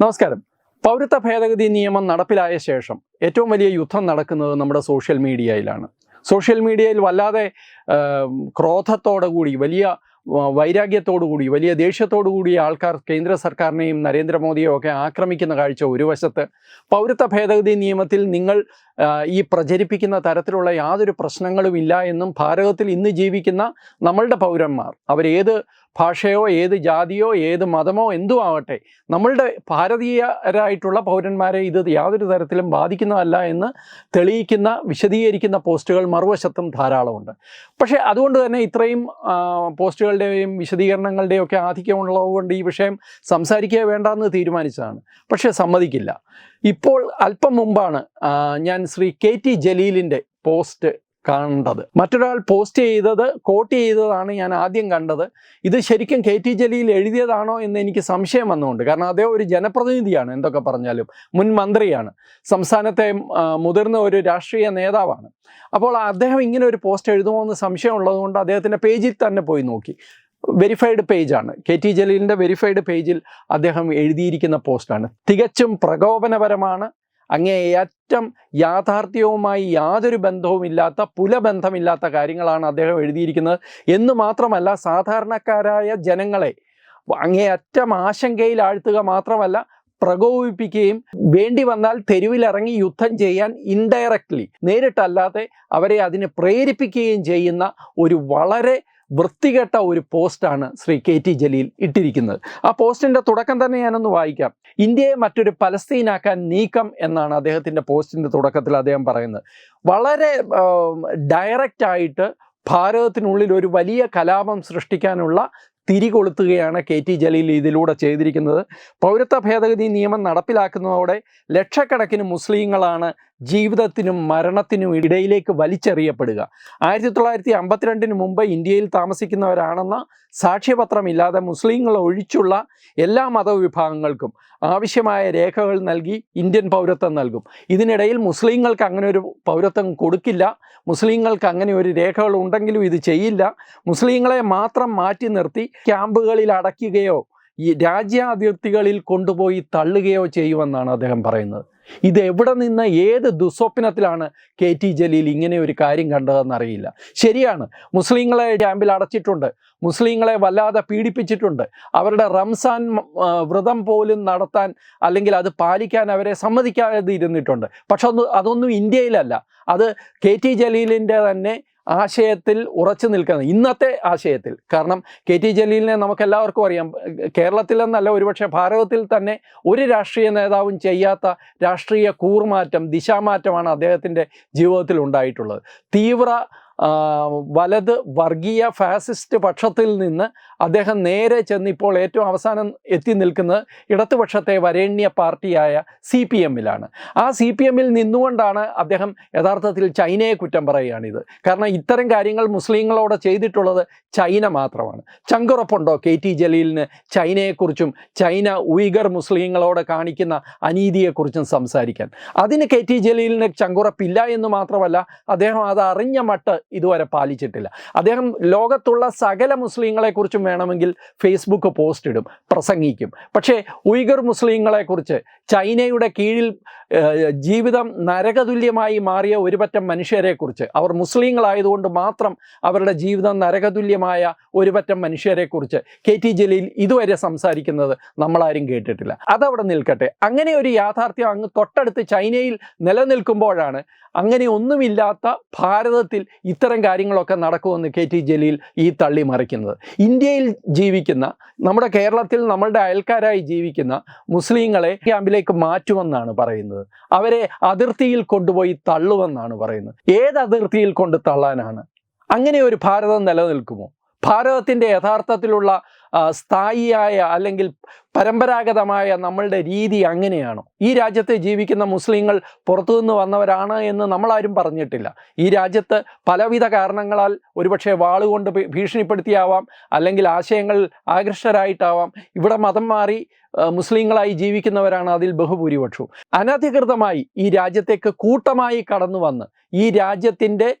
നമസ്കാരം. പൗരത്വ ഭേദഗതി നിയമം നടപ്പിലായ ശേഷം ഏറ്റവും വലിയ യുദ്ധം നടക്കുന്നത് നമ്മുടെ സോഷ്യൽ മീഡിയയിലാണ്. സോഷ്യൽ മീഡിയയിൽ വല്ലാതെ ആം, ക്രോധത്തോടു കൂടി വലിയ വൈരാഗ്യത്തോടുകൂടി വൈരാഗ്യത്തോടു കൂടി വലിയ ദേഷ്യത്തോടു കൂടി ആൾക്കാർ കേന്ദ്ര സർക്കാരിനെയും നരേന്ദ്രമോദിയെയും ഒക്കെ ആക്രമിക്കുന്ന കാഴ്ച ഒരു വശത്ത്. പൗരത്വ ഭേദഗതി നിയമത്തിൽ നിങ്ങൾ ഈ പ്രചരിപ്പിക്കുന്ന തരത്തിലുള്ള യാതൊരു പ്രശ്നങ്ങളും ഇല്ല എന്നും ഭാരതത്തിൽ ഇന്ന് ജീവിക്കുന്ന നമ്മളുടെ പൗരന്മാർ അവരേത് ഭാഷയോ ഏത് ജാതിയോ ഏത് മതമോ എന്തും ആവട്ടെ നമ്മളുടെ ഭാരതീയരായിട്ടുള്ള പൗരന്മാരെ ഇത് യാതൊരു തരത്തിലും ബാധിക്കുന്നതല്ല എന്ന് തെളിയിക്കുന്ന വിശദീകരിക്കുന്ന പോസ്റ്റുകൾ മറുവശത്തും ധാരാളമുണ്ട്. പക്ഷേ അതുകൊണ്ട് തന്നെ ഇത്രയും പോസ്റ്റുകളുടെയും വിശദീകരണങ്ങളുടെയും ഒക്കെ ആധിക്യമുള്ളതുകൊണ്ട് ഈ വിഷയം സംസാരിക്കുക വേണ്ടെന്ന് തീരുമാനിച്ചതാണ്. പക്ഷേ സമ്മതിക്കില്ല. ഇപ്പോൾ അല്പം മുമ്പാണ് ഞാൻ ശ്രീ കെ ടി ജലീലിന്റെ പോസ്റ്റ് കണ്ടത്. മറ്റൊരാൾ പോസ്റ്റ് ചെയ്തത് കോട്ട് ചെയ്തതാണ് ഞാൻ ആദ്യം കണ്ടത്. ഇത് ശരിക്കും കെ ടി ജലീൽ എഴുതിയതാണോ എന്ന് എനിക്ക് സംശയം വന്നുകൊണ്ട് കാരണം അദ്ദേഹം ഒരു ജനപ്രതിനിധിയാണ് എന്തൊക്കെ പറഞ്ഞാലും മുൻ മന്ത്രിയാണ്. സംസ്ഥാനത്തെ മുതിർന്ന ഒരു രാഷ്ട്രീയ നേതാവാണ്. അപ്പോൾ അദ്ദേഹം ഇങ്ങനെ ഒരു പോസ്റ്റ് എഴുതുമോ എന്ന് സംശയമുള്ളതുകൊണ്ട് അദ്ദേഹത്തിന്റെ പേജിൽ തന്നെ പോയി നോക്കി. വെരിഫൈഡ് പേജാണ് കെ ടി ജലീലിന്റെ വെരിഫൈഡ് പേജിൽ അദ്ദേഹം എഴുതിയിരിക്കുന്ന പോസ്റ്റാണ് തികച്ചും പ്രകോപനപരമാണ് അങ്ങേയറ്റം യാഥാർത്ഥ്യവുമായി യാതൊരു ബന്ധവുമില്ലാത്ത പുലബന്ധമില്ലാത്ത കാര്യങ്ങളാണ് അദ്ദേഹം എഴുതിയിരിക്കുന്നത്. എന്ന് മാത്രമല്ല സാധാരണക്കാരായ ജനങ്ങളെ അങ്ങേയറ്റം ആശങ്കയിൽ ആഴ്ത്തുക മാത്രമല്ല പ്രകോപിപ്പിക്കുകയും വേണ്ടി വന്നാൽ തെരുവിലിറങ്ങി യുദ്ധം ചെയ്യാൻ ഇൻഡയറക്ട്ലി നേരിട്ടല്ലാതെ അവരെ അതിന് പ്രേരിപ്പിക്കുകയും ചെയ്യുന്ന ഒരു വളരെ വൃത്തികെട്ട ഒരു പോസ്റ്റാണ് ശ്രീ കെ ടി ജലീൽ ഇട്ടിരിക്കുന്നത്. ആ പോസ്റ്റിന്റെ തുടക്കം തന്നെ ഞാനൊന്ന് വായിക്കാം. ഇന്ത്യയെ മറ്റൊരു പലസ്തീനാക്കാൻ നീക്കം എന്നാണ് അദ്ദേഹത്തിന്റെ പോസ്റ്റിന്റെ തുടക്കത്തിൽ അദ്ദേഹം പറയുന്നത്. വളരെ ഡയറക്റ്റ് ആയിട്ട് ഭാരതത്തിനുള്ളിൽ ഒരു വലിയ കലാപം സൃഷ്ടിക്കാനുള്ള തിരികൊളുത്തുകയാണ് കെ ടി ജലീൽ ഇതിലൂടെ ചെയ്തിരിക്കുന്നത്. പൗരത്വ ഭേദഗതി നിയമം നടപ്പിലാക്കുന്നതോടെ ലക്ഷക്കണക്കിന് മുസ്ലിങ്ങളാണ് ജീവിതത്തിനും മരണത്തിനും ഇടയിലേക്ക് വലിച്ചെറിയപ്പെടുക. ആയിരത്തി തൊള്ളായിരത്തി അമ്പത്തിരണ്ടിന് മുമ്പ് ഇന്ത്യയിൽ താമസിക്കുന്നവരാണെന്ന സാക്ഷ്യപത്രമില്ലാതെ മുസ്ലിങ്ങൾ ഒഴിച്ചുള്ള എല്ലാ മതവിഭാഗങ്ങൾക്കും ആവശ്യമായ രേഖകൾ നൽകി ഇന്ത്യൻ പൗരത്വം നൽകും. ഇതിനിടയിൽ മുസ്ലിങ്ങൾക്ക് അങ്ങനെ ഒരു പൗരത്വം കൊടുക്കില്ല. മുസ്ലിങ്ങൾക്ക് അങ്ങനെ ഒരു രേഖകൾ ഉണ്ടെങ്കിലും ഇത് ചെയ്യില്ല. മുസ്ലിങ്ങളെ മാത്രം മാറ്റി നിർത്തി ക്യാമ്പുകളിൽ അടയ്ക്കുകയോ ഈ രാജ്യാതിർത്തികളിൽ കൊണ്ടുപോയി തള്ളുകയോ ചെയ്യുമെന്നാണ് അദ്ദേഹം പറയുന്നത്. ഇത് എവിടെ നിന്ന് ഏത് ദുസ്വപ്നത്തിലാണ് കെ ടി ജലീൽ ഇങ്ങനെ ഒരു കാര്യം കണ്ടതെന്നറിയില്ല ശരിയാണ് മുസ്ലിങ്ങളെ ക്യാമ്പിൽ അടച്ചിട്ടുണ്ട് മുസ്ലിങ്ങളെ വല്ലാതെ പീഡിപ്പിച്ചിട്ടുണ്ട് അവരുടെ റംസാൻ വ്രതം പോലും നടത്താൻ അല്ലെങ്കിൽ അത് പാലിക്കാൻ അവരെ സമ്മതിക്കാതെ ഇരുന്നിട്ടുണ്ട് പക്ഷെ അതൊന്നും ഇന്ത്യയിലല്ല. അത് കെ ടി ജലീലിന്റെ തന്നെ ആശയത്തിൽ ഉറച്ചു നിൽക്കുന്നത് ഇന്നത്തെ ആശയത്തിൽ. കാരണം കെ ടി ജലീലിനെ നമുക്ക് എല്ലാവർക്കും അറിയാം. കേരളത്തിൽ എന്നല്ല ഒരുപക്ഷെ ഭാരതത്തിൽ തന്നെ ഒരു രാഷ്ട്രീയ നേതാവും ചെയ്യാത്ത രാഷ്ട്രീയ കൂർമാറ്റം ദിശാമാറ്റമാണ് അദ്ദേഹത്തിന്റെ ജീവിതത്തിൽ ഉണ്ടായിട്ടുള്ളത്. തീവ്ര വലത് വർഗീയ ഫാസിസ്റ്റ് പക്ഷത്തിൽ നിന്ന് അദ്ദേഹം നേരെ ചെന്ന് ഇപ്പോൾ ഏറ്റവും അവസാനം എത്തി നിൽക്കുന്നത് ഇടതുപക്ഷത്തെ വരേണ്യ പാർട്ടിയായ സി പി എമ്മിലാണ്. ആ സി പി എമ്മിൽ നിന്നുകൊണ്ടാണ് അദ്ദേഹം യഥാർത്ഥത്തിൽ ചൈനയെ കുറ്റം പറയുകയാണിത്. കാരണം ഇത്തരം കാര്യങ്ങൾ മുസ്ലിങ്ങളോട് ചെയ്തിട്ടുള്ളത് ചൈന മാത്രമാണ്. ചങ്കുറപ്പുണ്ടോ കെ ടി ജലീലിന് ചൈനയെക്കുറിച്ചും ചൈന ഉയ്ഗർ മുസ്ലിങ്ങളോട് കാണിക്കുന്ന അനീതിയെക്കുറിച്ചും സംസാരിക്കാൻ? അതിന് കെ ടി ജലീലിന് ചങ്കുറപ്പില്ല എന്ന് മാത്രമല്ല അദ്ദേഹം അത് അറിഞ്ഞ മട്ട് ഇതുവരെ പാലിച്ചിട്ടില്ല. അദ്ദേഹം ലോകത്തുള്ള സകല മുസ്ലിങ്ങളെക്കുറിച്ചും വേണമെങ്കിൽ ഫേസ്ബുക്ക് പോസ്റ്റ് ഇടും പ്രസംഗിക്കും. പക്ഷേ ഉയ്ഗർ മുസ്ലിങ്ങളെക്കുറിച്ച് ചൈനയുടെ കീഴിൽ ജീവിതം നരകതുല്യമായി മാറിയ ഒരുപറ്റം മനുഷ്യരെക്കുറിച്ച് അവർ മുസ്ലിങ്ങളായതുകൊണ്ട് മാത്രം അവരുടെ ജീവിതം നരകതുല്യമായ ഒരുപറ്റം മനുഷ്യരെക്കുറിച്ച് കെ ടി ജലീൽ ഇതുവരെ സംസാരിക്കുന്നത് നമ്മളാരും കേട്ടിട്ടില്ല. അതവിടെ നിൽക്കട്ടെ. അങ്ങനെ ഒരു യാഥാർത്ഥ്യം അങ്ങ് തൊട്ടടുത്ത് ചൈനയിൽ നിലനിൽക്കുമ്പോഴാണ് അങ്ങനെ ഒന്നുമില്ലാത്ത ഭാരതത്തിൽ ഇത്തരം കാര്യങ്ങളൊക്കെ നടക്കുമെന്ന് കെ ടി ജലീൽ ഈ തള്ളി മറിക്കുന്നത്. ഇന്ത്യയിൽ ജീവിക്കുന്ന നമ്മുടെ കേരളത്തിൽ നമ്മളുടെ അയൽക്കാരായി ജീവിക്കുന്ന മുസ്ലിങ്ങളെ ക്യാമ്പിലേക്ക് മാറ്റുമെന്നാണ് പറയുന്നത്. അവരെ അതിർത്തിയിൽ കൊണ്ടുപോയി തള്ളുമെന്നാണ് പറയുന്നത്. ഏത് അതിർത്തിയിൽ കൊണ്ട് തള്ളാനാണ്? അങ്ങനെ ഒരു ഭാരതം നിലനിൽക്കുമോ? ഭാരതത്തിന്റെ യഥാർത്ഥത്തിലുള്ള സ്ഥായിയായ അല്ലെങ്കിൽ പരമ്പരാഗതമായ നമ്മളുടെ രീതി അങ്ങനെയാണോ? ഈ രാജ്യത്തെ ജീവിക്കുന്ന മുസ്ലിങ്ങൾ പുറത്തുനിന്ന് വന്നവരാണ് എന്ന് നമ്മളാരും പറഞ്ഞിട്ടില്ല. ഈ രാജ്യത്ത് പലവിധ കാരണങ്ങളാൽ ഒരുപക്ഷെ വാളുകൊണ്ട് ഭീഷണിപ്പെടുത്തിയാവാം അല്ലെങ്കിൽ ആശയങ്ങൾ ആകർഷകരായിട്ടാവാം ഇവിടെ മതം മാറി മുസ്ലിങ്ങളായി ജീവിക്കുന്നവരാണ് അതിൽ ബഹുഭൂരിപക്ഷവും. അനധികൃതമായി ഈ രാജ്യത്തേക്ക് കൂട്ടമായി കടന്നു വന്ന് ഈ രാജ്യത്തിന്റെ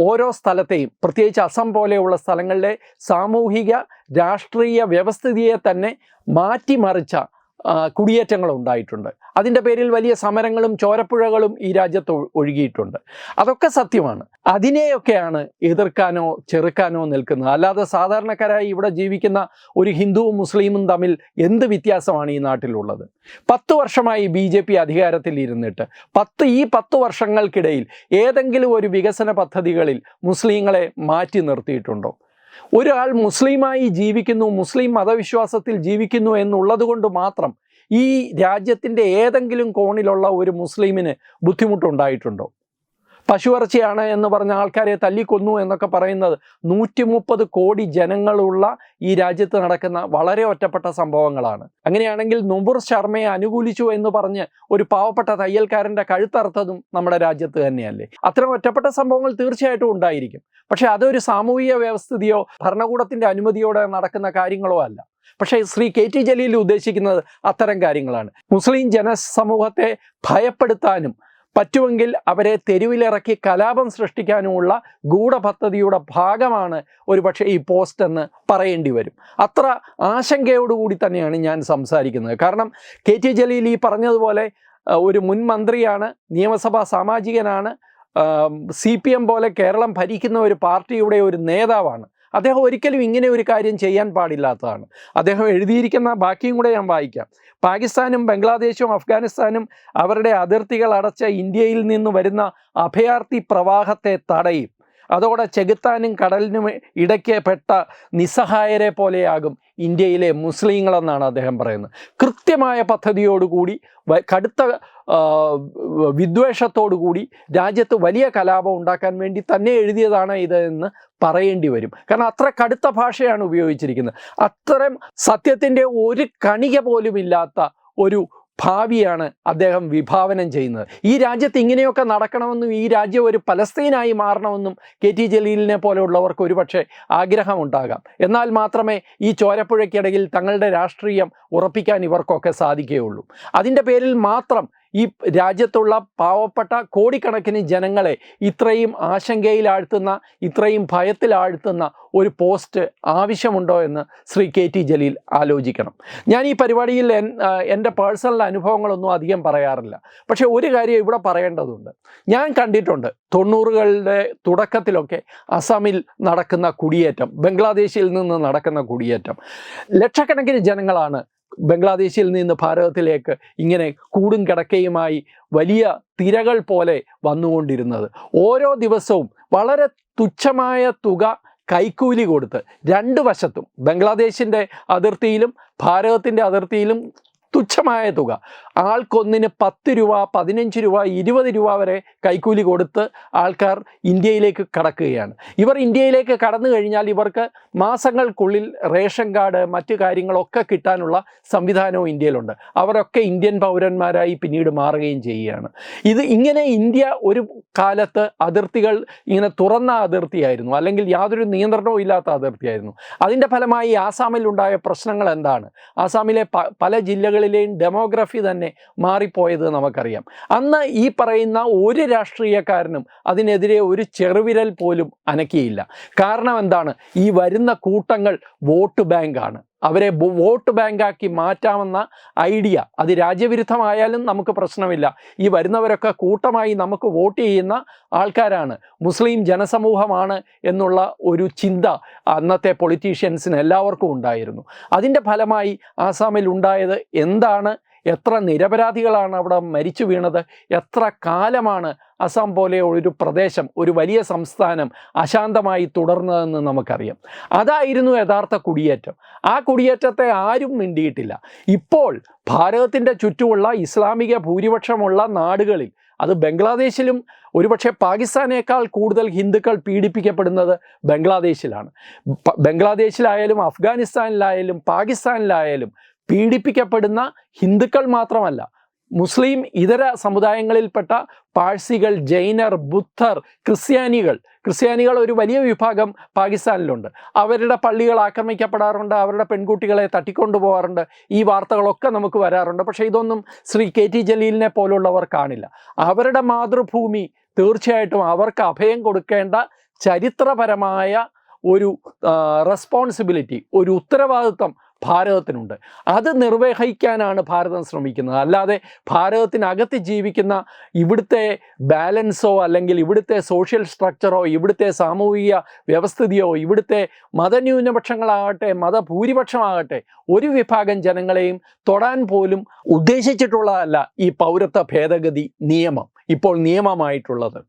ഓരോ സ്ഥലത്തെയും പ്രത്യേകിച്ച് അസം പോലെയുള്ള സ്ഥലങ്ങളിലെ സാമൂഹിക രാഷ്ട്രീയ വ്യവസ്ഥിതിയെ തന്നെ മാറ്റിമറിച്ച കുടിയേറ്റങ്ങൾ ഉണ്ടായിട്ടുണ്ട് അതിന്റെ പേരിൽ വലിയ സമരങ്ങളും ചോരപ്പുഴകളും ഈ രാജ്യത്ത് ഒഴുകിയിട്ടുണ്ട്. അതൊക്കെ സത്യമാണ്. അതിനെയൊക്കെയാണ് എതിർക്കാനോ ചെറുക്കാനോ നിൽക്കുന്നത്. അല്ലാതെ സാധാരണക്കാരായി ഇവിടെ ജീവിക്കുന്ന ഒരു ഹിന്ദുവും മുസ്ലിമും തമ്മിൽ എന്ത് വ്യത്യാസമാണ് ഈ നാട്ടിലുള്ളത്? പത്ത് വർഷമായി ബി ജെ പി അധികാരത്തിൽ ഇരുന്നിട്ട് പത്ത് ഈ പത്ത് വർഷങ്ങൾക്കിടയിൽ ഏതെങ്കിലും ഒരു വികസന പദ്ധതികളിൽ മുസ്ലിങ്ങളെ മാറ്റി നിർത്തിയിട്ടുണ്ടോ? ഒരാൾ മുസ്ലിമായി ജീവിക്കുന്നു മുസ്ലിം മതവിശ്വാസത്തിൽ ജീവിക്കുന്നു എന്നുള്ളത് കൊണ്ട് മാത്രം ഈ രാജ്യത്തിന്റെ ഏതെങ്കിലും കോണിലുള്ള ഒരു മുസ്ലിമിന് ബുദ്ധിമുട്ടുണ്ടായിട്ടുണ്ടോ? പശുവിറച്ചിയാണ് എന്ന് പറഞ്ഞ ആൾക്കാരെ തല്ലിക്കൊന്നു എന്നൊക്കെ പറയുന്നത്. നൂറ്റി മുപ്പത് കോടി ജനങ്ങളുള്ള ഈ രാജ്യത്ത് നടക്കുന്ന വളരെ ഒറ്റപ്പെട്ട സംഭവങ്ങളാണ്. അങ്ങനെയാണെങ്കിൽ നുബുർ ശർമ്മയെ അനുകൂലിച്ചു എന്ന് പറഞ്ഞ് ഒരു പാവപ്പെട്ട തയ്യൽക്കാരന്റെ കഴുത്തറുത്തതും നമ്മുടെ രാജ്യത്ത് തന്നെയല്ലേ? അത്തരം ഒറ്റപ്പെട്ട സംഭവങ്ങൾ തീർച്ചയായിട്ടും ഉണ്ടായിരിക്കും. പക്ഷേ അതൊരു സാമൂഹിക വ്യവസ്ഥിതിയോ ഭരണകൂടത്തിന്റെ അനുമതിയോടെ നടക്കുന്ന കാര്യങ്ങളോ അല്ല. പക്ഷേ ശ്രീ കെ ടി ജലീൽ ഉദ്ദേശിക്കുന്നത് അത്തരം കാര്യങ്ങളാണ്. മുസ്ലിം ജനസമൂഹത്തെ ഭയപ്പെടുത്താനും പറ്റുമെങ്കിൽ അവരെ തെരുവിലിറക്കി കലാപം സൃഷ്ടിക്കാനുമുള്ള ഗൂഢപദ്ധതിയുടെ ഭാഗമാണ് ഒരുപക്ഷെ ഈ പോസ്റ്റ് എന്ന് പറയേണ്ടി വരും. അത്ര ആശങ്കയോടുകൂടി തന്നെയാണ് ഞാൻ സംസാരിക്കുന്നത്. കാരണം കെ ടി ജലീൽ ഈ പറഞ്ഞതുപോലെ ഒരു മുൻ മന്ത്രിയാണ് നിയമസഭാ സാമാജികനാണ് സി പി എം പോലെ കേരളം ഭരിക്കുന്ന ഒരു പാർട്ടിയുടെ ഒരു നേതാവാണ്. അദ്ദേഹം ഒരിക്കലും ഇങ്ങനെ ഒരു കാര്യം ചെയ്യാൻ പാടില്ലാത്തതാണ്. അദ്ദേഹം എഴുതിയിരിക്കുന്ന ബാക്കിയും കൂടെ ഞാൻ വായിക്കാം. പാകിസ്ഥാനും ബംഗ്ലാദേശും അഫ്ഗാനിസ്ഥാനും അവരുടെ അതിർത്തികൾ അടച്ച ഇന്ത്യയിൽ നിന്ന് വരുന്ന അഭയാർത്ഥി പ്രവാഹത്തെ തടയും. അതോടെ ചെകുത്താനും കടലിനും ഇടയ്ക്ക് പെട്ട നിസ്സഹായരെ പോലെയാകും ഇന്ത്യയിലെ മുസ്ലിങ്ങളെന്നാണ് അദ്ദേഹം പറയുന്നത്. കൃത്യമായ പദ്ധതിയോടുകൂടി കടുത്ത വിദ്വേഷത്തോടുകൂടി വിദ്വേഷത്തോടു കൂടി രാജ്യത്ത് വലിയ കലാപം ഉണ്ടാക്കാൻ വേണ്ടി തന്നെ എഴുതിയതാണ് ഇത് എന്ന് പറയേണ്ടി വരും. കാരണം അത്ര കടുത്ത ഭാഷയാണ് ഉപയോഗിച്ചിരിക്കുന്നത്. അത്തരം സത്യത്തിന്റെ ഒരു കണിക പോലുമില്ലാത്ത ഒരു ഭാവിയാണ് അദ്ദേഹം വിഭാവനം ചെയ്യുന്നത്. ഈ രാജ്യത്ത് ഇങ്ങനെയൊക്കെ നടക്കണമെന്നും ഈ രാജ്യം ഒരു പലസ്തീനായി മാറണമെന്നും കെ ടി ജലീലിനെ പോലെയുള്ളവർക്ക് ഒരുപക്ഷെ ആഗ്രഹമുണ്ടാകാം. എന്നാൽ മാത്രമേ ഈ ചോരപ്പുഴയ്ക്കിടയിൽ തങ്ങളുടെ രാഷ്ട്രീയം ഉറപ്പിക്കാൻ ഇവർക്കൊക്കെ സാധിക്കുകയുള്ളൂ. അതിന്റെ പേരിൽ മാത്രം ഈ രാജ്യത്തുള്ള പാവപ്പെട്ട കോടിക്കണക്കിന് ജനങ്ങളെ ഇത്രയും ആശങ്കയിലാഴ്ത്തുന്ന ഇത്രയും ഭയത്തിലാഴ്ത്തുന്ന ഒരു പോസ്റ്റ് ആവശ്യമുണ്ടോ എന്ന് ശ്രീ കെ ടി ജലീൽ ആലോചിക്കണം. ഞാൻ ഈ പരിപാടിയിൽ എന്റെ പേഴ്സണൽ അനുഭവങ്ങളൊന്നും അധികം പറയാറില്ല. പക്ഷേ ഒരു കാര്യം ഇവിടെ പറയേണ്ടതുണ്ട്. ഞാൻ കണ്ടിട്ടുണ്ട് തൊണ്ണൂറുകളുടെ തുടക്കത്തിലൊക്കെ അസമിൽ നടക്കുന്ന കുടിയേറ്റം ബംഗ്ലാദേശിൽ നിന്ന് നടക്കുന്ന കുടിയേറ്റം. ലക്ഷക്കണക്കിന് ജനങ്ങളാണ് ബംഗ്ലാദേശിൽ നിന്ന് ഭാരതത്തിലേക്ക് ഇങ്ങനെ കൂടും കിടക്കയുമായി വലിയ തിരകൾ പോലെ വന്നുകൊണ്ടിരുന്നത്. ഓരോ ദിവസവും വളരെ തുച്ഛമായ തുക കൈക്കൂലി കൊടുത്ത് രണ്ട് വശത്തും ബംഗ്ലാദേശിന്റെ അതിർത്തിയിലും ഭാരതത്തിന്റെ അതിർത്തിയിലും തുച്ഛമായ തുക. ആൾക്കൊന്നിന് പത്ത് രൂപ പതിനഞ്ച് രൂപ ഇരുപത് രൂപ വരെ കൈക്കൂലി കൊടുത്ത് ആൾക്കാർ ഇന്ത്യയിലേക്ക് കടക്കുകയാണ്. ഇവർ ഇന്ത്യയിലേക്ക് കടന്നു കഴിഞ്ഞാൽ ഇവർക്ക് മാസങ്ങൾക്കുള്ളിൽ റേഷൻ കാർഡ് മറ്റു കാര്യങ്ങളൊക്കെ കിട്ടാനുള്ള സംവിധാനവും ഇന്ത്യയിലുണ്ട്. അവരൊക്കെ ഇന്ത്യൻ പൗരന്മാരായി പിന്നീട് മാറുകയും ചെയ്യുകയാണ്. ഇത് ഇങ്ങനെ ഇന്ത്യ ഒരു കാലത്ത് അതിർത്തികൾ ഇങ്ങനെ തുറന്ന അതിർത്തിയായിരുന്നു. അല്ലെങ്കിൽ യാതൊരു നിയന്ത്രണവും ഇല്ലാത്ത അതിർത്തിയായിരുന്നു. അതിന്റെ ഫലമായി ആസാമിലുണ്ടായ പ്രശ്നങ്ങൾ എന്താണ്? ആസാമിലെ പല പല ജില്ലകളിലെയും ഡെമോഗ്രഫി തന്നെ മാറിപ്പോയത് നമുക്കറിയാം. അന്ന് ഈ പറയുന്ന ഒരു രാഷ്ട്രീയക്കാരനും അതിനെതിരെ ഒരു ചെറുവിരൽ പോലും അനക്കിയില്ല. കാരണം എന്താണ്? ഈ വരുന്ന കൂട്ടങ്ങൾ വോട്ട് ബാങ്കാണ്. അവരെ വോട്ട് ബാങ്കാക്കി മാറ്റാമെന്ന ഐഡിയ. അത് രാജ്യവിരുദ്ധമായാലും നമുക്ക് പ്രശ്നമില്ല. ഈ വരുന്നവരൊക്കെ കൂട്ടമായി നമുക്ക് വോട്ട് ചെയ്യുന്ന ആൾക്കാരാണ്. മുസ്ലിം ജനസമൂഹമാണ് എന്നുള്ള ഒരു ചിന്ത അന്നത്തെ പൊളിറ്റീഷ്യൻസിന് എല്ലാവർക്കും ഉണ്ടായിരുന്നു. അതിന്റെ ഫലമായി ആസാമിൽ ഉണ്ടായത് എന്താണ്? എത്ര നിരപരാധികളാണ് അവിടെ മരിച്ചു വീണത്? എത്ര കാലമാണ് അസം പോലെ ഒരു പ്രദേശം ഒരു വലിയ സംസ്ഥാനം അശാന്തമായി തുടർന്നതെന്ന് നമുക്കറിയാം. അതായിരുന്നു യഥാർത്ഥ കുടിയേറ്റം. ആ കുടിയേറ്റത്തെ ആരും മിണ്ടിയിട്ടില്ല. ഇപ്പോൾ ഭാരതത്തിന്റെ ചുറ്റുമുള്ള ഇസ്ലാമിക ഭൂരിപക്ഷമുള്ള നാടുകളിൽ അത് ബംഗ്ലാദേശിലും ഒരുപക്ഷെ പാകിസ്ഥാനേക്കാൾ കൂടുതൽ ഹിന്ദുക്കൾ പീഡിപ്പിക്കപ്പെടുന്നത് ബംഗ്ലാദേശിലാണ്. ബംഗ്ലാദേശിലായാലും അഫ്ഗാനിസ്ഥാനിലായാലും പാകിസ്ഥാനിലായാലും പീഡിപ്പിക്കപ്പെടുന്ന ഹിന്ദുക്കൾ മാത്രമല്ല മുസ്ലിം ഇതര സമുദായങ്ങളിൽപ്പെട്ട പാഴ്സികൾ ജൈനർ ബുദ്ധർ ക്രിസ്ത്യാനികൾ ക്രിസ്ത്യാനികൾ ഒരു വലിയ വിഭാഗം പാകിസ്ഥാനിലുണ്ട്. അവരുടെ പള്ളികൾ ആക്രമിക്കപ്പെടാറുണ്ട് അവരുടെ പെൺകുട്ടികളെ തട്ടിക്കൊണ്ടുപോകാറുണ്ട്. ഈ വാർത്തകളൊക്കെ നമുക്ക് വരാറുണ്ട്. പക്ഷേ ഇതൊന്നും ശ്രീ കെ ടി ജലീലിനെ പോലുള്ളവർ കാണില്ല. അവരുടെ മാതൃഭൂമി തീർച്ചയായിട്ടും അവർക്ക് അഭയം കൊടുക്കേണ്ട ചരിത്രപരമായ ഒരു റെസ്പോൺസിബിലിറ്റി ഒരു ഉത്തരവാദിത്വം ഭാരതത്തിനുണ്ട്. അത് നിർവഹിക്കാനാണ് ഭാരതം ശ്രമിക്കുന്നത്. അല്ലാതെ ഭാരതത്തിനകത്ത് ജീവിക്കുന്ന ഇവിടുത്തെ ബാലൻസോ അല്ലെങ്കിൽ ഇവിടുത്തെ സോഷ്യൽ സ്ട്രക്ചറോ ഇവിടുത്തെ സാമൂഹിക വ്യവസ്ഥിതിയോ ഇവിടുത്തെ മതന്യൂനപക്ഷങ്ങളാകട്ടെ മതഭൂരിപക്ഷമാകട്ടെ ഒരു വിഭാഗം ജനങ്ങളെയും തൊടാൻ പോലും ഉദ്ദേശിച്ചിട്ടുള്ളതല്ല ഈ പൗരത്വ ഭേദഗതി നിയമം. ഇപ്പോൾ നിയമമായിട്ടുള്ളത്.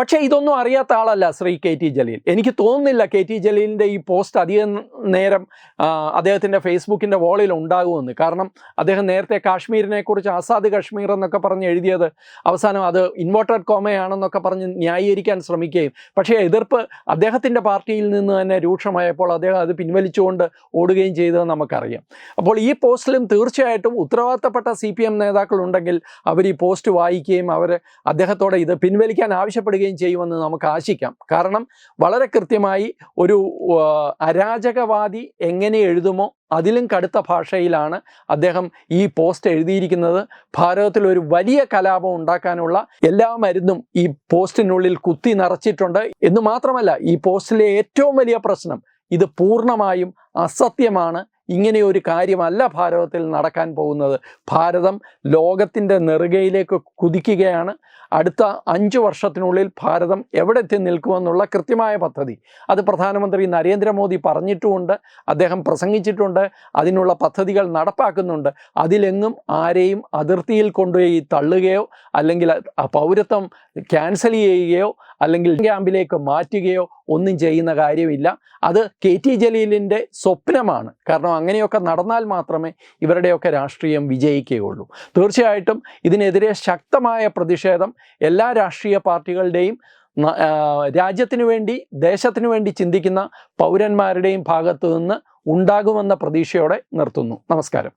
പക്ഷേ ഇതൊന്നും അറിയാത്ത ആളല്ല ശ്രീ കെ ടി ജലീൽ. എനിക്ക് തോന്നുന്നില്ല കെ ടി ജലീലിന്റെ ഈ പോസ്റ്റ് അധികം നേരം അദ്ദേഹത്തിന്റെ ഫേസ്ബുക്കിന്റെ വോളിൽ ഉണ്ടാകുമെന്ന്. കാരണം അദ്ദേഹം നേരത്തെ കാശ്മീരിനെ കുറിച്ച് ആസാദ് കാശ്മീർ എന്നൊക്കെ പറഞ്ഞ് എഴുതിയത് അവസാനം അത് ഇൻവേർട്ടഡ് കോമയാണെന്നൊക്കെ പറഞ്ഞ് ന്യായീകരിക്കാൻ ശ്രമിക്കുകയും. പക്ഷേ എതിർപ്പ് അദ്ദേഹത്തിന്റെ പാർട്ടിയിൽ നിന്ന് തന്നെ രൂക്ഷമായപ്പോൾ അദ്ദേഹം അത് പിൻവലിച്ചുകൊണ്ട് ഓടുകയും ചെയ്തത് നമുക്കറിയാം. അപ്പോൾ ഈ പോസ്റ്റിലും തീർച്ചയായിട്ടും ഉത്തരവാദിത്തപ്പെട്ട സി പി എം നേതാക്കളുണ്ടെങ്കിൽ അവർ ഈ പോസ്റ്റ് വായിക്കുകയും അവർ അദ്ദേഹത്തോടെ ഇത് പിൻവലിക്കാൻ ആവശ്യപ്പെടുകയും ചെയ്യുമെന്ന് നമുക്ക് ആശിക്കാം. കാരണം വളരെ കൃത്യമായി ഒരു അരാജകവാദി എങ്ങനെ എഴുതുമോ അതിലും കടുത്ത ഭാഷയിലാണ് അദ്ദേഹം ഈ പോസ്റ്റ് എഴുതിയിരിക്കുന്നത്. ഭാരതത്തിൽ ഒരു വലിയ കലാപം ഉണ്ടാക്കാനുള്ള എല്ലാ മരുന്നും ഈ പോസ്റ്റിനുള്ളിൽ കുത്തി നിറച്ചിട്ടുണ്ട്. എന്ന് മാത്രമല്ല ഈ പോസ്റ്റിലെ ഏറ്റവും വലിയ പ്രശ്നം ഇത് പൂർണമായും അസത്യമാണ് ഇങ്ങനെ ഒരു കാര്യമല്ല ഭാരതത്തിൽ നടക്കാൻ പോകുന്നത്. ഭാരതം ലോകത്തിന്റെ നെറുകയിലേക്ക് കുതിക്കുകയാണ്. അടുത്ത അഞ്ച് വർഷത്തിനുള്ളിൽ ഭാരതം എവിടെ എത്തി നിൽക്കുമെന്നുള്ള കൃത്യമായ പദ്ധതി. അത് പ്രധാനമന്ത്രി നരേന്ദ്രമോദി പറഞ്ഞിട്ടുമുണ്ട് അദ്ദേഹം പ്രസംഗിച്ചിട്ടുണ്ട് അതിനുള്ള പദ്ധതികൾ നടപ്പാക്കുന്നുണ്ട്. അതിലെങ്ങും ആരെയും അതിർത്തിയിൽ കൊണ്ടുപോയി തള്ളുകയോ അല്ലെങ്കിൽ പൗരത്വം ക്യാൻസൽ ചെയ്യുകയോ അല്ലെങ്കിൽ ക്യാമ്പിലേക്ക് മാറ്റുകയോ ഒന്നും ചെയ്യുന്ന കാര്യമില്ല. അത് കെ ടി ജലീലിന്റെ സ്വപ്നമാണ്. കാരണം അങ്ങനെയൊക്കെ നടന്നാൽ മാത്രമേ ഇവരുടെയൊക്കെ രാഷ്ട്രീയം വിജയിക്കുകയുള്ളൂ. തീർച്ചയായിട്ടും ഇതിനെതിരെ ശക്തമായ പ്രതിഷേധം എല്ലാ രാഷ്ട്രീയ പാർട്ടികളുടെയും രാജ്യത്തിനു വേണ്ടി ദേശത്തിനു വേണ്ടി ചിന്തിക്കുന്ന പൗരന്മാരുടെയും ഭാഗത്തു നിന്ന് ഉണ്ടാകുമെന്ന പ്രതീക്ഷയോടെ നിർത്തുന്നു. നമസ്കാരം.